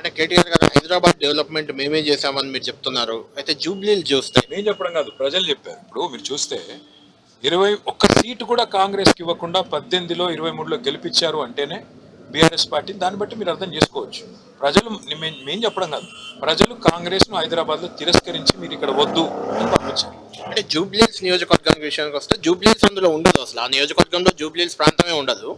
అంటే కేటీఆర్ గారు హైదరాబాద్ డెవలప్మెంట్ మేమే చేశామని మీరు చెప్తున్నారు. అయితే జూబ్లీలు చూస్తే? నేను చెప్పడం కాదు ప్రజలు చెప్పారు. ఇప్పుడు మీరు చూస్తే ఇరవై ఒక్క సీటు కూడా కాంగ్రెస్కి ఇవ్వకుండా పద్దెనిమిదిలో ఇరవై మూడులో గెలిపించారు అంటేనే బీఆర్ఎస్ పార్టీ దాన్ని బట్టి మీరు అర్థం చేసుకోవచ్చు. ప్రజలు మేము చెప్పడం కాదు ప్రజలు కాంగ్రెస్ను హైదరాబాద్లో తిరస్కరించి మీరు ఇక్కడ వద్దు అని అంటే జూబ్లీస్ నియోజకవర్గానికి విషయానికి వస్తే జూబ్లీస్ అందులో ఉండదు అసలు. ఆ నియోజకవర్గంలో జూబ్లీస్ ప్రాంతమే ఉండదు.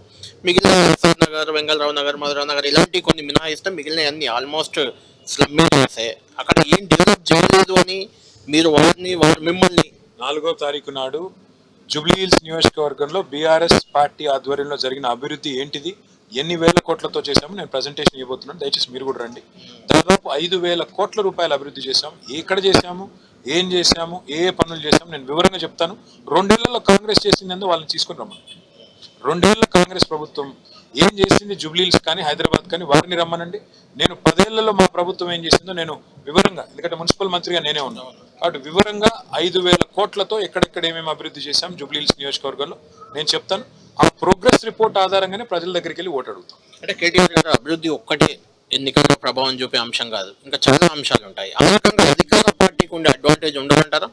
మిగిలిన ప్రసాద్ నగర్ వెంగళరావు నగర్ మధురా నగర్ ఇలాంటి కొన్ని మినహాయిస్తే. మిగిలిన అన్ని ఆల్మోస్ట్ స్లమ్ ఏరియాసే అక్కడ ఏం డెవలప్ చేయలేదు అని మీరు వారిని వారు మిమ్మల్ని నాలుగో తారీఖు నాడు జూబ్లీహిల్స్ నియోజకవర్గంలో బీఆర్ఎస్ పార్టీ ఆధ్వర్యంలో జరిగిన అభివృద్ధి ఏంటిది? ఎన్ని వేల కోట్లతో చేశామో? నేను ప్రజెంటేషన్ ఇవ్వబోతున్నాను. దయచేసి మీరు కూడా రండి. దాదాపు ఐదు వేల కోట్ల రూపాయలు అభివృద్ధి చేశాము ఎక్కడ చేశాము? ఏం చేశాము ఏ పనులు చేశాము నేను వివరంగా చెప్తాను. రెండేళ్ళలో కాంగ్రెస్ చేసిందేందో వాళ్ళని తీసుకుని రమ్మను. రెండేళ్ళ కాంగ్రెస్ ప్రభుత్వం ఏం చేసింది? జూబ్లీల్స్ కానీ హైదరాబాద్ కానీ వారిని రమ్మనండి. నేను పదేళ్ళలో మా ప్రభుత్వం ఏం చేసిందో నేను వివరంగా ఎందుకంటే మున్సిపల్ మంత్రిగా నేనే ఉన్నాను కాబట్టి వివరంగా ఐదు వేల కోట్లతో ఎక్కడెక్కడ ఏమేమి అభివృద్ధి చేశాం జూబ్లీల్స్ నియోజకవర్గంలో నేను చెప్తాను. ఆ ప్రోగ్రెస్ రిపోర్ట్ ఆధారంగానే ప్రజల దగ్గరికి వెళ్ళి ఓటు అడుగుతాం. అంటే కేటీఆర్ గారు అభివృద్ధి ఒక్కటే ఎన్నికల్లో ప్రభావం చూపే అంశం కాదు. ఇంకా చాలా అంశాలు ఉంటాయి. ఆ అధికార అడ్వాంటేజ్ ఉండదంటారా?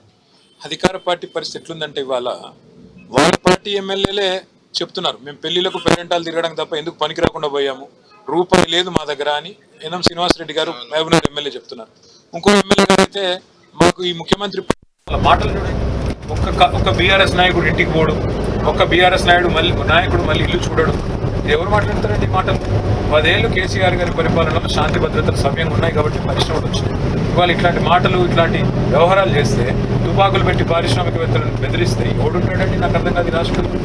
అధికార పార్టీ పరిస్థితి ఎట్లుందంటే ఇవాళ వాళ్ళ పార్టీ ఎమ్మెల్యేలే చెప్తున్నారు మేము పెళ్ళిలకు పేరెంటాలు తిరగడం తప్ప ఎందుకు పనికి రాకుండా పోయాము? రూపాయి లేదు మా దగ్గర అని ఎన్ఎం శ్రీనివాసరెడ్డి గారు మహబూబ్నగర్ ఎమ్మెల్యే చెప్తున్నారు. ఇంకో ఎమ్మెల్యే గారు అయితే మాకు ఈ ముఖ్యమంత్రి మాటలు చూడండి ఒక్క ఒక్క బీఆర్ఎస్ నాయకుడు ఇంటికి పోడు ఒక్క బీఆర్ఎస్ నాయుడు మళ్ళీ నాయకుడు మళ్ళీ ఇల్లు చూడడు ఇది ఎవరు మాట్లాడతారండి ఈ మాటలు? పదేళ్ళు కేసీఆర్ గారి పరిపాలనలో శాంతి భద్రతలు సమయం ఉన్నాయి కాబట్టి పరిశ్రమలు వచ్చినాయి ఇవాళ ఇట్లాంటి మాటలు ఇట్లాంటి వ్యవహారాలు చేస్తే తుపాకులు పెట్టి పారిశ్రామికవేత్తలను బెదిరిస్తే ఎవడుంటాడండి? నాకు అర్థం కాదు ఈ రాష్ట్రంలో.